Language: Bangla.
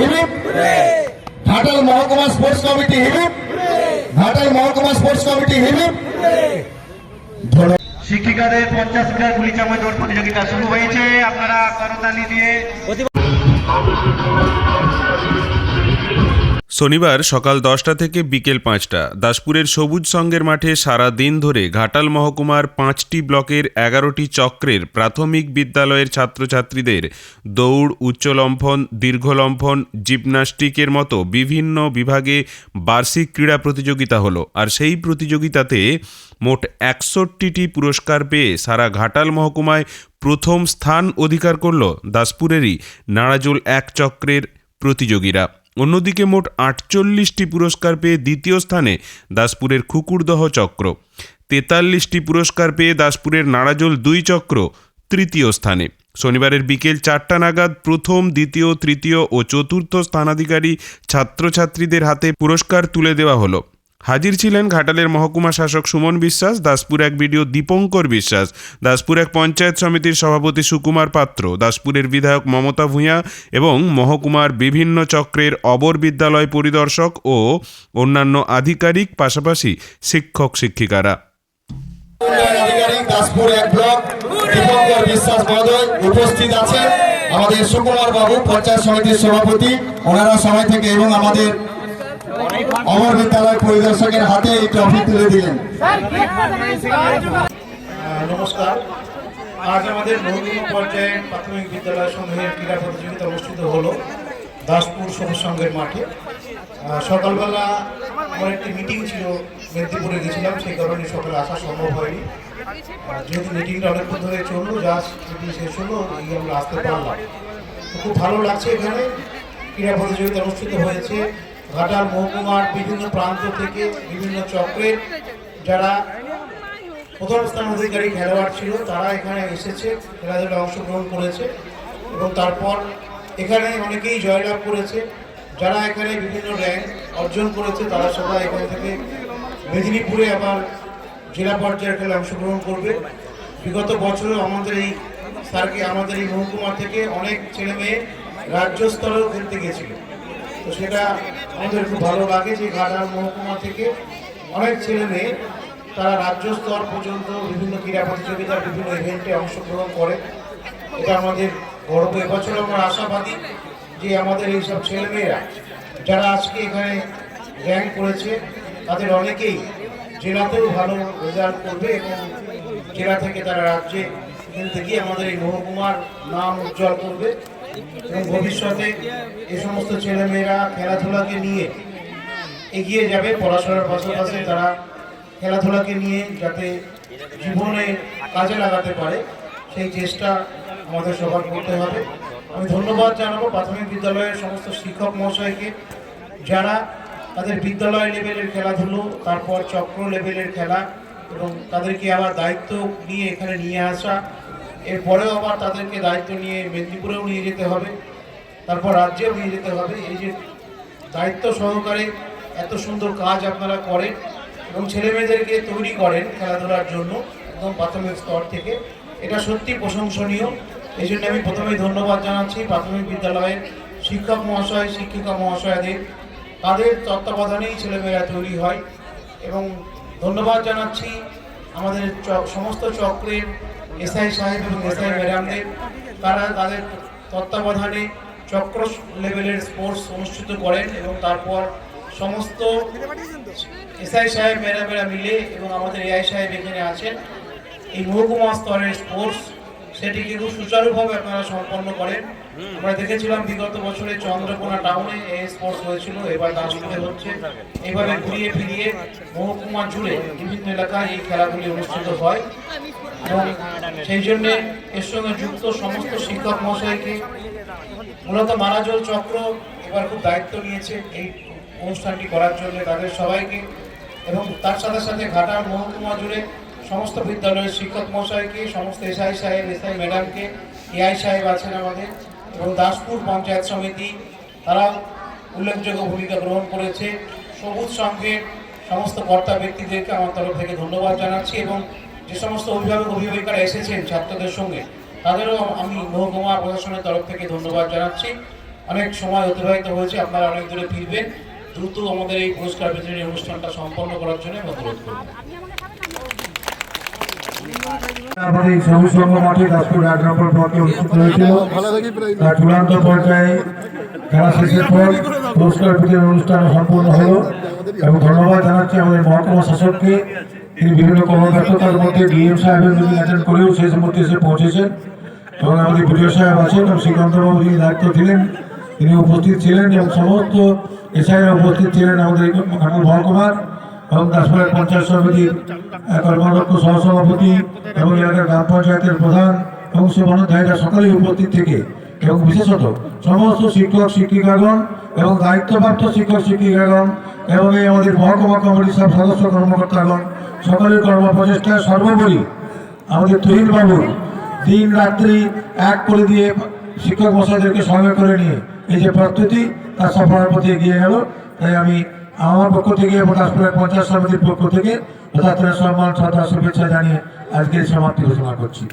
হিবিপ ঘাটাল মহকুমা স্পোর্টস কমিটি হিবিপ ঘাটাল মহকুমা স্পোর্টস কমিটি ধন্যবাদ। শিক্ষিকাদের পঞ্চাশ মিটার গুলি চামচ প্রতিযোগিতা শুরু হয়েছে। আপনারা করতালি দিয়ে শনিবার সকাল দশটা থেকে বিকেল পাঁচটা দাসপুরের সবুজ সঙ্গের মাঠে সারা দিন ধরে ঘাটাল মহকুমার পাঁচটি ব্লকের এগারোটি চক্রের প্রাথমিক বিদ্যালয়ের ছাত্রছাত্রীদের দৌড় উচ্চলম্ফন দীর্ঘলম্ফন জিমনাস্টিকের মতো বিভিন্ন বিভাগে বার্ষিক ক্রীড়া প্রতিযোগিতা হলো। আর সেই প্রতিযোগিতাতে মোট একষট্টিটি পুরস্কার পেয়ে সারা ঘাটাল মহকুমায় প্রথম স্থান অধিকার করল দাসপুরেরই নাড়াজোল এক চক্রের প্রতিযোগীরা। অন্যদিকে মোট আটচল্লিশটি পুরস্কার পেয়ে দ্বিতীয় স্থানে দাসপুরের খুকুরদহ চক্র। তেতাল্লিশটি পুরস্কার পেয়ে দাসপুরের নাড়াজোল দুই চক্র তৃতীয় স্থানে। শনিবারের বিকেল চারটা নাগাদ প্রথম, দ্বিতীয়, তৃতীয় ও চতুর্থ স্থানাধিকারী ছাত্রছাত্রীদের হাতে পুরস্কার তুলে দেওয়া হলো। হাজির ছিলেন ঘাটালের মহকুমা শাসক সুমন বিশ্বাস, দাসপুর এক বিডিও দীপঙ্কর বিশ্বাস, দাসপুর এক পঞ্চায়েত সমিতির সভাপতি সুকুমার পাত্র, দাসপুরের বিধায়ক মমতা ভূঁইয়া এবং মহকুমার বিভিন্ন চক্রের অবর বিদ্যালয় পরিদর্শক ও অন্যান্য আধিকারিক, পাশাপাশি শিক্ষক শিক্ষিকারা। উপস্থিত আছেন। আমাদের সুকুমার বাবু, পঞ্চায়েত সমিতির সভাপতি, ওনারা সময় থেকে এবং আমাদের অমর বিদ্যালয় পরিদর্শকের হাতে এই ট্রফি তুলে দিলেন। নমস্কার। আজ আমাদের মহকুমা পর্যায়ে প্রাথমিক বিদ্যালয় সমূহের ক্রীড়া প্রতিযোগিতা অনুষ্ঠিত হলো দাসপুর সবুজ মাঠে। সকালবেলা আমার একটি মিটিং ছিল, মেদিনীপুরে গেছিলাম, সেই কারণে সকালে আসা সম্ভব হয়নি। যেহেতু মিটিংটা অনেকক্ষণ ধরে চলল জাস্ট মিটিং শেষ হলো, এই আমরা আসতে পারলাম। খুব ভালো লাগছে এখানে। ক্রীড়া প্রতিযোগিতা অনুষ্ঠিত হয়েছে। ঘাটাল মহকুমার বিভিন্ন প্রান্ত থেকে বিভিন্ন চক্রের যারা প্রথম স্থান অধিকারী খেলোয়াড় ছিল, তারা এখানে এসেছে, খেলাধুলায় অংশগ্রহণ করেছে এবং তারপর এখানে অনেকেই জয়লাভ করেছে। যারা এখানে বিভিন্ন র্যাঙ্ক অর্জন করেছে, তারা সবাই এখান থেকে মেদিনীপুরে আবার জেলা পর্যায়ের খেলায় অংশগ্রহণ করবে। বিগত বছরেও আমাদের এই স্যারকে, আমাদের এই মহকুমা থেকে অনেক ছেলে মেয়ে রাজ্য স্তরেও খেলতে গেছিল তো সেটা আমাদের খুব ভালো লাগে যে ঘাটাল মহকুমা থেকে অনেক ছেলে মেয়ে তারা রাজ্য স্তর পর্যন্ত বিভিন্ন ক্রীড়া প্রতিযোগিতার বিভিন্ন ইভেন্টে অংশগ্রহণ করে। এটা আমাদের গর্ব। এবছর আমরা আশাবাদী যে আমাদের এইসব ছেলেমেয়েরা যারা আজকে এখানে র্যাঙ্ক করেছে, তাদের অনেকেই জেলাতেও ভালো রেজাল্ট করবে এবং জেলা থেকে তারা রাজ্যে খেলতে গিয়ে আমাদের এই মহকুমার নাম উজ্জ্বল করবে। ভবিষ্যতে এ সমস্ত ছেলেমেয়েরা খেলাধুলাকে নিয়ে এগিয়ে যাবে। পড়াশোনার পাশাপাশি তারা খেলাধুলাকে নিয়ে যাতে জীবনে কাজে লাগাতে পারে, সেই চেষ্টা আমাদের সবার করতে হবে। আমি ধন্যবাদ জানাব প্রাথমিক বিদ্যালয়ের সমস্ত শিক্ষক মহাশয়কে, যারা তাদের বিদ্যালয় লেভেলের খেলাধুলো, তারপর চক্র লেভেলের খেলা এবং তাদেরকে আবার দায়িত্ব নিয়ে এখানে নিয়ে আসা এরপরেও আবার তাদেরকে দায়িত্ব নিয়ে মেদিনীপুরেও নিয়ে যেতে হবে, তারপর রাজ্যেও নিয়ে যেতে হবে। এই যে দায়িত্ব সহকারে এত সুন্দর কাজ আপনারা করেন এবং ছেলেমেয়েদেরকে তৈরি করেন খেলাধুলার জন্য একদম প্রাথমিক স্তর থেকে, এটা সত্যি প্রশংসনীয়। এই জন্য আমি প্রথমেই ধন্যবাদ জানাচ্ছি প্রাথমিক বিদ্যালয়ের শিক্ষক মহাশয়, শিক্ষিকা মহাশয়দের। তাদের তত্ত্বাবধানেই ছেলেমেয়েরা তৈরি হয় এবং ধন্যবাদ জানাচ্ছি আমাদের সমস্ত চক্রের এসআই সাহেব এবং এসআই ম্যাডামদের, তারা তাদের তত্ত্বাবধানে চক্র লেভেলের স্পোর্টস অনুষ্ঠিত করেন এবং তারপর সমস্ত এসআই সাহেব, ম্যাডামেরা মিলে এবং আমাদের এআই সাহেব এখানে আছেন। এই মহকুমা স্তরের স্পোর্টস, সেটিকে খুব সুচারুভাবে আপনারা সম্পন্ন করেন। আমরা দেখেছিলাম বিগত বছরে চন্দ্রকোনা টাউনে এই স্পোর্টস হয়েছিল, এবার দাসপুরে হচ্ছে। এভাবে ঘুরিয়ে ফিরিয়ে মহকুমা জুড়ে বিভিন্ন এলাকায় এই খেলাগুলি অনুষ্ঠিত হয়। এবং সেই জন্যে এর সঙ্গে যুক্ত সমস্ত শিক্ষক মহাশয়কে মূলত মারাজল চক্র এবার খুব দায়িত্ব নিয়েছে এই অনুষ্ঠানটি করার জন্য তাদের সবাইকে। এবং তার সাথে সাথে ঘাটার মহকুমা জুড়ে সমস্ত বিদ্যালয়ের শিক্ষক মহাশয়কে, সমস্ত এসআই সাহেব এসআই ম্যাডামকে এআই সাহেব আছেন আমাদের। এবং দাসপুর পঞ্চায়েত সমিতি, তারা উল্লেখযোগ্য ভূমিকা গ্রহণ করেছে। সবুজ সংঘের সমস্ত কর্তা ব্যক্তিদেরকে আমার তরফ থেকে ধন্যবাদ জানাচ্ছি এবং যে সমস্ত অভিভাবক, অভিভাবিকারা এসেছেন ছাত্রদের সঙ্গে, তাদেরও আমি মহকুমা প্রশাসনের তরফ থেকে ধন্যবাদ জানাচ্ছি। অনেক সময় অতিবাহিত হয়েছে, আপনারা অনেক দূরে ফিরবেন। দ্রুত আমাদের এই পুরস্কার বিতরণী অনুষ্ঠানটা সম্পন্ন করার জন্য অনুরোধ করব। ব্লকে অনুষ্ঠিত হয়েছিল। অনুষ্ঠান এবং ধন্যবাদ আমাদের তিনি বিভিন্ন মধ্যে সাহেবের মিটিং অ্যাটেন্ড করেও আমাদের সাহেব আছেন এবং দায়িত্ব তিনি উপস্থিত ছিলেন এবং সমস্ত এসআইরা উপস্থিত ছিলেন আমাদের মহকুমার। এবং দাসপুরের পঞ্চায়েত সমিতির আহ, কর্মদক্ষ সহসভাপতি এবং এলাকার গ্রাম পঞ্চায়েতের প্রধান এবং সে বনধ্যায়ীরা সকলেই উপস্থিত থেকে এবং বিশেষত সমস্ত শিক্ষক শিক্ষিকাগণ এবং দায়িত্বপ্রাপ্ত শিক্ষক শিক্ষিকাগণ এবং এই আমাদের মহকুমা কমিটির সব সদস্য কর্মকর্তাগণ সকলের কর্মপ্রচেষ্টায় সর্বোপরি আমাদের তুহিন বাবুর দিন রাত্রি এক করে দিয়ে শিক্ষক মশাইদেরকে সঙ্গে করে নিয়ে এই যে প্রস্তুতি তার সফলতার প্রতি এগিয়ে গেল। তাই আমি আমার পক্ষ থেকে এবং দাসপুরের পঞ্চায়েত সমিতির পক্ষ থেকে যথার্থ সম্মান, শ্রদ্ধা, শুভেচ্ছা জানিয়ে আজকের সমাপ্তি ঘোষণা করছি।